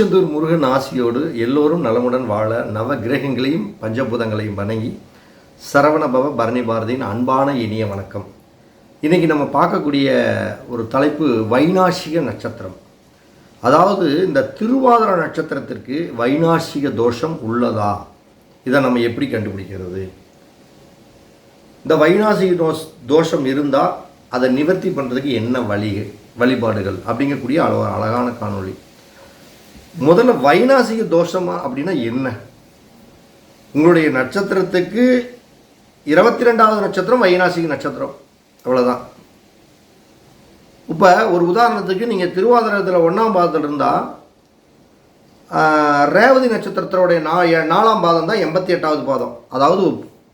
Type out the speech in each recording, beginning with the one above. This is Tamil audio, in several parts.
திருச்செந்தூர் முருகன் ஆசியோடு எல்லோரும் நலமுடன் வாழ நவ கிரகங்களையும் பஞ்சபூதங்களையும் வணங்கி சரவணபவ பரணி பாரதியின் அன்பான இனிய வணக்கம். இன்றைக்கி நம்ம பார்க்கக்கூடிய ஒரு தலைப்பு வைநாசிக நட்சத்திரம். அதாவது இந்த திருவாதிர நட்சத்திரத்திற்கு வைநாசிக தோஷம் உள்ளதா? இதை நம்ம எப்படி கண்டுபிடிக்கிறது? இந்த வைநாசிக தோஷ் தோஷம் இருந்தால் அதை நிவர்த்தி பண்ணுறதுக்கு என்ன வழி வழிபாடுகள்? அப்படிங்கக்கூடிய அளவு அழகான காணொளி. முதல்ல வைநாசிக தோஷமா அப்படின்னா என்ன? உங்களுடைய நட்சத்திரத்துக்கு இருபத்தி ரெண்டாவது நட்சத்திரம் வைநாசிக நட்சத்திரம். அவ்வளோதான் இப்போ ஒரு உதாரணத்துக்கு நீங்கள் திருவாதிரத்தில் ஒன்றாம் பாதத்தில் இருந்தால் ரேவதி நட்சத்திரத்தோடைய நா எ- நாலாம் பாதம் தான் எண்பத்தி எட்டாவது பாதம். அதாவது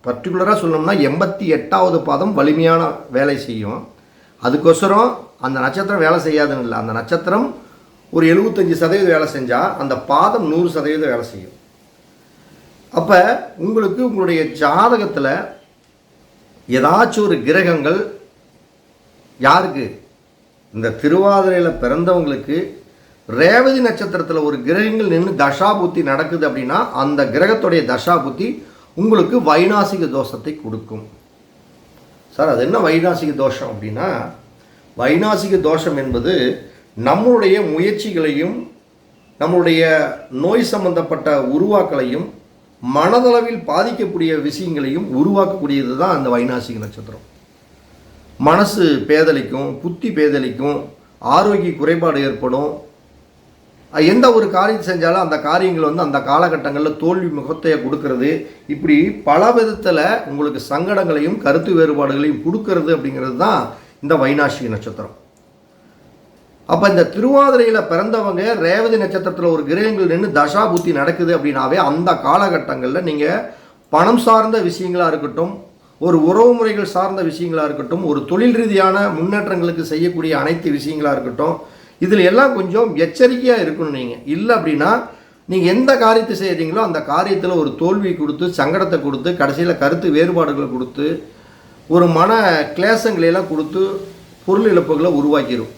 பர்டிகுலராக சொல்லணும்னா எண்பத்தி எட்டாவது பாதம் வலிமையான வேலை செய்யும். அதுக்கொசரம் அந்த நட்சத்திரம் வேலை செய்யாதுன்னு இல்லை. அந்த நட்சத்திரம் ஒரு எழுபத்தஞ்சி சதவீதம் வேலை செஞ்சால் அந்த பாதம் நூறு சதவீதம் வேலை செய்யும். அப்போ உங்களுக்கு உங்களுடைய ஜாதகத்தில் ஏதாச்சும் ஒரு கிரகங்கள் யாருக்கு? இந்த திருவாதிரையில் பிறந்தவங்களுக்கு ரேவதி நட்சத்திரத்தில் ஒரு கிரகங்கள் நின்று தசாபுத்தி நடக்குது அப்படின்னா அந்த கிரகத்துடைய தசாபுத்தி உங்களுக்கு வைநாசிக தோஷத்தை கொடுக்கும். சார் அது என்ன வைநாசிக தோஷம் அப்படின்னா வைநாசிக தோஷம் என்பது நம்மளுடைய முயற்சிகளையும் நம்மளுடைய நோய் சம்பந்தப்பட்ட உருவாக்களையும் மனதளவில் பாதிக்கக்கூடிய விஷயங்களையும் உருவாக்கக்கூடியது தான் அந்த வைநாசிக நட்சத்திரம். மனசு பேதலிக்கும் புத்தி பேதலிக்கும் ஆரோக்கிய குறைபாடு ஏற்படும். எந்த ஒரு காரியம் செஞ்சாலும் அந்த காரியங்கள் வந்து அந்த காலகட்டங்களில் தோல்வி முகத்தையை கொடுக்கறது. இப்படி பல விதத்தில் உங்களுக்கு சங்கடங்களையும் கருத்து வேறுபாடுகளையும் கொடுக்கறது அப்படிங்கிறது தான் இந்த வைநாசிக நட்சத்திரம். அப்போ இந்த திருவாதிரையில் பிறந்தவங்க ரேவதி நட்சத்திரத்தில் ஒரு கிரகங்கள் நின்று தசா புத்தி நடக்குது அப்படின்னாவே அந்த காலகட்டங்களில் நீங்கள் பணம் சார்ந்த விஷயங்களாக இருக்கட்டும் ஒரு உறவு முறைகள் சார்ந்த விஷயங்களாக இருக்கட்டும் ஒரு தொழில் ரீதியான முன்னேற்றங்களுக்கு செய்யக்கூடிய அனைத்து விஷயங்களாக இருக்கட்டும் இதில் எல்லாம் கொஞ்சம் எச்சரிக்கையாக இருக்கணும் நீங்கள் இல்லை அப்படின்னா நீங்கள் எந்த காரியத்தை செய்கிறீங்களோ அந்த காரியத்தில் ஒரு தோல்வி கொடுத்து சங்கடத்தை கொடுத்து கடைசியில் கருத்து வேறுபாடுகளை கொடுத்து ஒரு மன கிளேசங்களையெல்லாம் கொடுத்து பொருள் இழப்புகளை உருவாக்கிடும்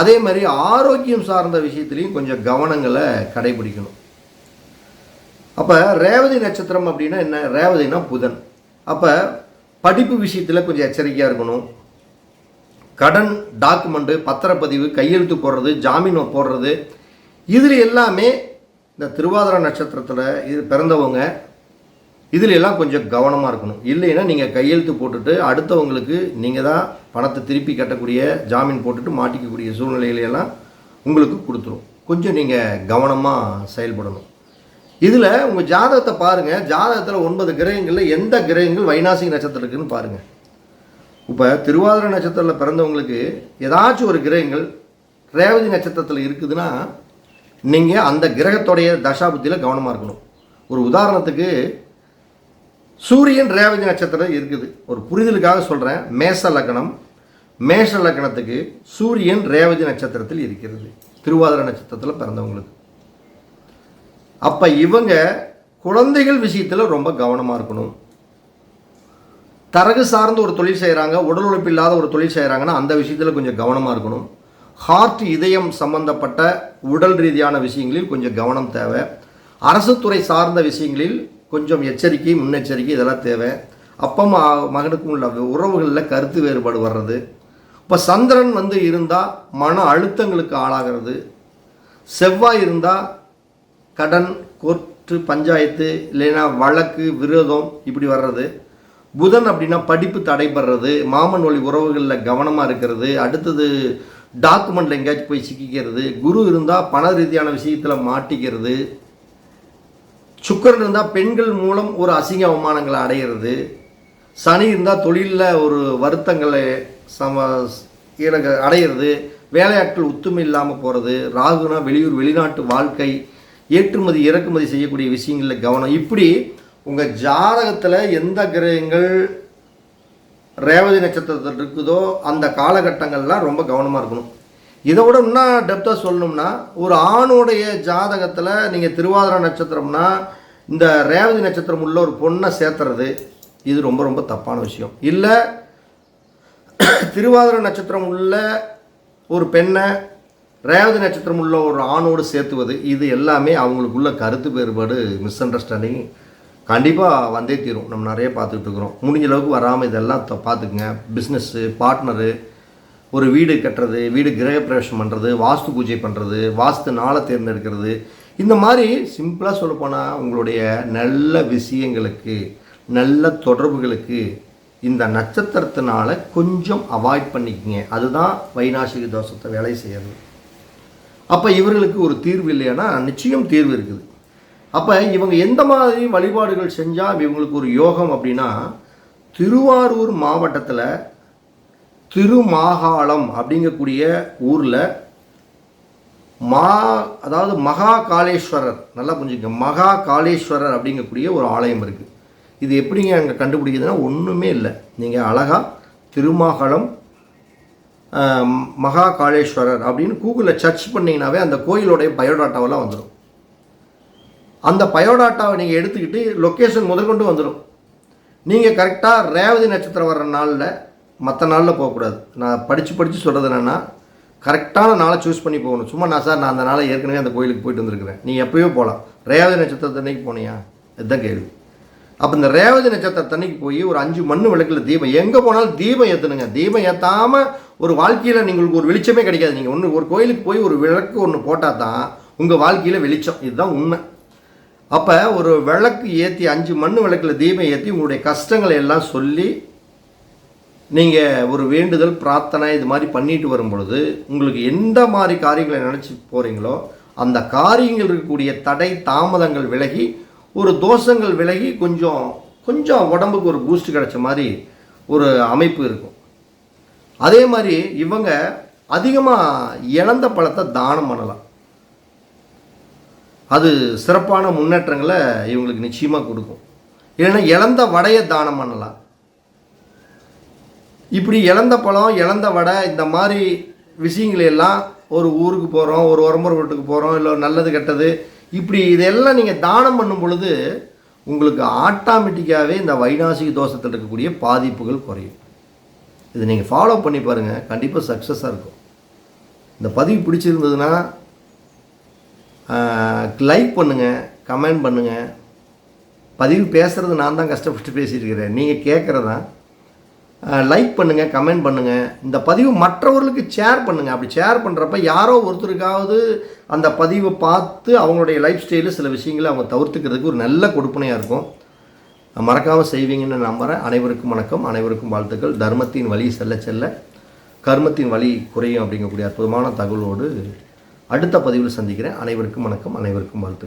அதே மாதிரி ஆரோக்கியம் சார்ந்த விஷயத்துலையும் கொஞ்சம் கவனங்களை கடைபிடிக்கணும். அப்போ ரேவதி நட்சத்திரம் அப்படின்னா என்ன? ரேவதினா புதன். அப்போ படிப்பு விஷயத்தில் கொஞ்சம் எச்சரிக்கையாக இருக்கணும். கடன் டாக்குமெண்ட்டு பத்திரப்பதிவு கையெழுத்து போடுறது ஜாமீன் போடுறது இதில் எல்லாமே இந்த திருவாதிரை நட்சத்திரத்தில் இது பிறந்தவங்க இதில் எல்லாம் கொஞ்சம் கவனமாக இருக்கணும். இல்லைன்னா நீங்கள் கையெழுத்து போட்டுட்டு அடுத்தவங்களுக்கு நீங்கள் தான் பணத்தை திருப்பி கட்டக்கூடிய ஜாமீன் போட்டுட்டு மாட்டிக்கக்கூடிய சூழ்நிலைகளை எல்லாம் உங்களுக்கு கொடுத்துரும். கொஞ்சம் நீங்கள் கவனமாக செயல்படணும். இதில் உங்கள் ஜாதகத்தை பாருங்கள் ஜாதகத்தில் ஒன்பது கிரகங்களில் எந்த கிரகங்கள் வைநாசிக நட்சத்திரம் இருக்குன்னு பாருங்கள் இப்போ திருவாதிரை நட்சத்திரத்தில் பிறந்தவங்களுக்கு ஏதாச்சும் ஒரு கிரகங்கள் ரேவதி நட்சத்திரத்தில் இருக்குதுன்னா நீங்கள் அந்த கிரகத்துடைய தசாபுத்தியில் கவனமாக இருக்கணும். ஒரு உதாரணத்துக்கு சூரியன் ரேவதி நட்சத்திரம் இருக்குது. ஒரு புரிதலுக்காக சொல்கிறேன் மேச லக்னம் மேஷ லக்னத்துக்கு சூரியன் ரேவதி நட்சத்திரத்தில் இருக்கிறது. திருவாதிர நட்சத்திரத்தில் பிறந்தவங்களுக்கு. அப்போ இவங்க குழந்தைகள் விஷயத்தில் ரொம்ப கவனமாக இருக்கணும். தரகு சார்ந்து ஒரு தொழில் செய்கிறாங்க உடல் உழைப்பு இல்லாத ஒரு தொழில் செய்கிறாங்கன்னா அந்த விஷயத்தில் கொஞ்சம் கவனமாக இருக்கணும். ஹார்ட் இதயம் சம்பந்தப்பட்ட உடல் ரீதியான விஷயங்களில் கொஞ்சம் கவனம் தேவை. அரசு துறை சார்ந்த விஷயங்களில் கொஞ்சம் எச்சரிக்கை முன்னெச்சரிக்கை இதெல்லாம் தேவை. அப்பா மகனுக்கும் உள்ள உறவுகளில் கருத்து வேறுபாடு வர்றது. இப்போ சந்திரன் வந்து இருந்தால் மன அழுத்தங்களுக்கு ஆளாகிறது. செவ்வாய் இருந்தால் கடன் கோர்ட்டு பஞ்சாயத்து இல்லைன்னா வழக்கு விரோதம் இப்படி வர்றது. புதன் அப்படின்னா படிப்பு தடைபடுறது மாமன் வழி உறவுகளில் கவனமாக இருக்கிறது. அடுத்தது டாக்குமெண்ட்டில் எங்கேயாச்சும் போய் சிக்கிக்கிறது. குரு இருந்தால் பண ரீதியான விஷயத்தில் மாட்டிக்கிறது. சுக்கரன் இருந்தால் பெண்கள் மூலம் ஒரு அசிங்க அவமானங்களை அடையிறது. சனி இருந்தால் தொழிலில் ஒரு வருத்தங்களை சம எனக்கு அடையிறது. வேலையாட்கள் ஒத்துமை இல்லாமல் போகிறது ராகுனா வெளியூர் வெளிநாட்டு வாழ்க்கை ஏற்றுமதி இறக்குமதி செய்யக்கூடிய விஷயங்களில் கவனம். இப்படி உங்கள் ஜாதகத்தில் எந்த கிரகங்கள் ரேவதி நட்சத்திரத்தில் இருக்குதோ அந்த காலகட்டங்கள்லாம் ரொம்ப கவனமாக இருக்கணும். இதை விட இன்னும் டெப்த்தாக சொல்லணும்னா ஒரு ஆணுடைய ஜாதகத்தில் நீங்கள் திருவாதிரை நட்சத்திரம்னா இந்த ரேவதி நட்சத்திரம் உள்ள ஒரு பொண்ணை சேர்த்துறது இது ரொம்ப ரொம்ப தப்பான விஷயம். இல்லை திருவாதிரை நட்சத்திரம் உள்ள ஒரு பெண்ணை ரேவதி நட்சத்திரம் உள்ள ஒரு ஆணோடு சேர்த்துவது இது எல்லாமே அவங்களுக்குள்ள கருத்து வேறுபாடு மிஸ் அண்டர்ஸ்டாண்டிங் கண்டிப்பாக வந்தே தீரும். நம்ம நிறைய பார்த்துக்கிட்டு இருக்கிறோம். முடிஞ்ச அளவுக்கு வராமல் இதெல்லாம் த- பார்த்துக்குங்க. பிஸ்னஸ்ஸு பார்ட்னரு ஒரு வீடு கட்டுறது வீடு கிரகப்பிரவேசம் பண்ணுறது வாஸ்து பூஜை பண்ணுறது வாஸ்து நாளை தேர்ந்தெடுக்கிறது. இந்த மாதிரி சிம்பிளாக சொல்லப்போனால் உங்களுடைய நல்ல விஷயங்களுக்கு நல்ல தொடர்புகளுக்கு இந்த நட்சத்திரத்தினால கொஞ்சம் அவாய்ட் பண்ணிக்கங்க. அதுதான் வைநாசிக தோஷத்தை வேலை செய்யறது அப்போ இவர்களுக்கு ஒரு தீர்வு இல்லையானா? நிச்சயம் தீர்வு இருக்குது. அப்போ இவங்க எந்த மாதிரி வழிபாடுகள் செஞ்சால் இவங்களுக்கு ஒரு யோகம் அப்படின்னா திருவாரூர் மாவட்டத்தில் திருமாகாளம் அப்படிங்கக்கூடிய ஊரில் மா அதாவது மகா காளேஸ்வரர் நல்லா புரிஞ்சுக்க மகா காளேஸ்வரர் அப்படிங்கக்கூடிய ஒரு ஆலயம் இருக்குது இது எப்படிங்க அங்கே கண்டுபிடிக்குதுன்னா ஒன்றுமே இல்லை. நீங்கள் அழகாக திருமாகலம் மகா காளேஸ்வரர் அப்படின்னு கூகுளில் சர்ச் பண்ணிங்கனாவே அந்த கோயிலோடைய பயோடாட்டாவெல்லாம் வந்துடும் அந்த பயோடாட்டாவை நீங்கள் எடுத்துக்கிட்டு லொக்கேஷன் முதற்கொண்டு வந்துடும் நீங்கள் கரெக்டாக ரேவதி நட்சத்திரம் வர்ற நாளில் மற்ற நாளில் போகக்கூடாது. நான் படித்து படித்து சொல்கிறது என்னென்னா கரெக்டான நாளை சூஸ் பண்ணி போகணும். சும்மா நான் சார் நான் அந்த நாளை ஏற்கனவே அந்த கோயிலுக்கு போயிட்டு வந்திருக்கிறேன். நீ எப்பயோ போகலாம் ரேவதி நட்சத்திரத்தன்னைக்கு போனியா? இதுதான் கேள்வி. அப்போ இந்த ரேவதி நட்சத்திரத்தன்னைக்கு போய் ஒரு அஞ்சு மண் விளக்கில் தீபம். எங்கே போனாலும் தீபம் ஏற்றணுங்க தீபம் ஏற்றாமல் ஒரு வாழ்க்கையில் உங்களுக்கு ஒரு வெளிச்சமே கிடைக்காது. நீங்கள் ஒன்று ஒரு கோயிலுக்கு போய் ஒரு விளக்கு ஒன்று போட்டால் தான் உங்கள் வாழ்க்கையில் வெளிச்சம். இதுதான் உண்மை. அப்போ ஒரு விளக்கு ஏற்றி அஞ்சு மண் விளக்கில் தீபம் ஏற்றி உங்களுடைய கஷ்டங்களை எல்லாம் சொல்லி நீங்கள் ஒரு வேண்டுதல் பிரார்த்தனை இது மாதிரி பண்ணிட்டு வரும் பொழுது உங்களுக்கு எந்த மாதிரி காரியங்களை நினச்சி போகிறீங்களோ அந்த காரியங்கள் இருக்கக்கூடிய தடை தாமதங்கள் விலகி ஒரு தோஷங்கள் விலகி கொஞ்சம் கொஞ்சம் உடம்புக்கு ஒரு பூஸ்ட் கிடைச்ச மாதிரி ஒரு அமைப்பு இருக்கும். அதே மாதிரி இவங்க அதிகமாக இழந்த பழத்தை தானம் பண்ணலாம். அது சிறப்பான முன்னேற்றங்களை இவங்களுக்கு நிச்சயமாக கொடுக்கும். இல்லைன்னா இழந்த வடையை தானம் பண்ணலாம். இப்படி இழந்த பழம் இழந்த வடை இந்த மாதிரி விஷயங்களையெல்லாம் ஒரு ஊருக்கு போகிறோம் ஒரு உரம்புற வீட்டுக்கு போகிறோம் இல்லை நல்லது கெட்டது இப்படி இதெல்லாம் நீங்கள் தானம் பண்ணும் பொழுது உங்களுக்கு ஆட்டோமேட்டிக்காகவே இந்த வைநாசிக தோஷத்தில் இருக்கக்கூடிய பாதிப்புகள் குறையும். இது நீங்கள் ஃபாலோ பண்ணி பாருங்கள் கண்டிப்பாக சக்ஸஸாக இருக்கும். இந்த பதிவு பிடிச்சிருந்ததுன்னா லைக் பண்ணுங்கள் கமெண்ட் பண்ணுங்கள் பதிவு பேசுகிறது நான் தான் கஷ்டப்பட்டு பேசியிருக்கிறேன் நீங்கள் கேட்குறதான் லைக் பண்ணுங்கள் கமெண்ட் பண்ணுங்கள் இந்த பதிவு மற்றவர்களுக்கு ஷேர் பண்ணுங்கள் அப்படி ஷேர் பண்ணுறப்ப யாரோ ஒருத்தருக்காவது அந்த பதிவை பார்த்து அவங்களுடைய லைஃப் ஸ்டைலில் சில விஷயங்களை அவங்க தவிர்த்துக்கிறதுக்கு ஒரு நல்ல கொடுப்பனையாக இருக்கும். மறக்காமல் செய்வீங்கன்னு நம்புகிறேன் அனைவருக்கும் வணக்கம். அனைவருக்கும் வாழ்த்துக்கள். தர்மத்தின் வழி செல்ல செல்ல கர்மத்தின் வழி குறையும் அப்படிங்கக்கூடிய அற்புதமான தகவலோடு அடுத்த பதிவில் சந்திக்கிறேன். அனைவருக்கும் வணக்கம். அனைவருக்கும் வாழ்த்துக்கள்.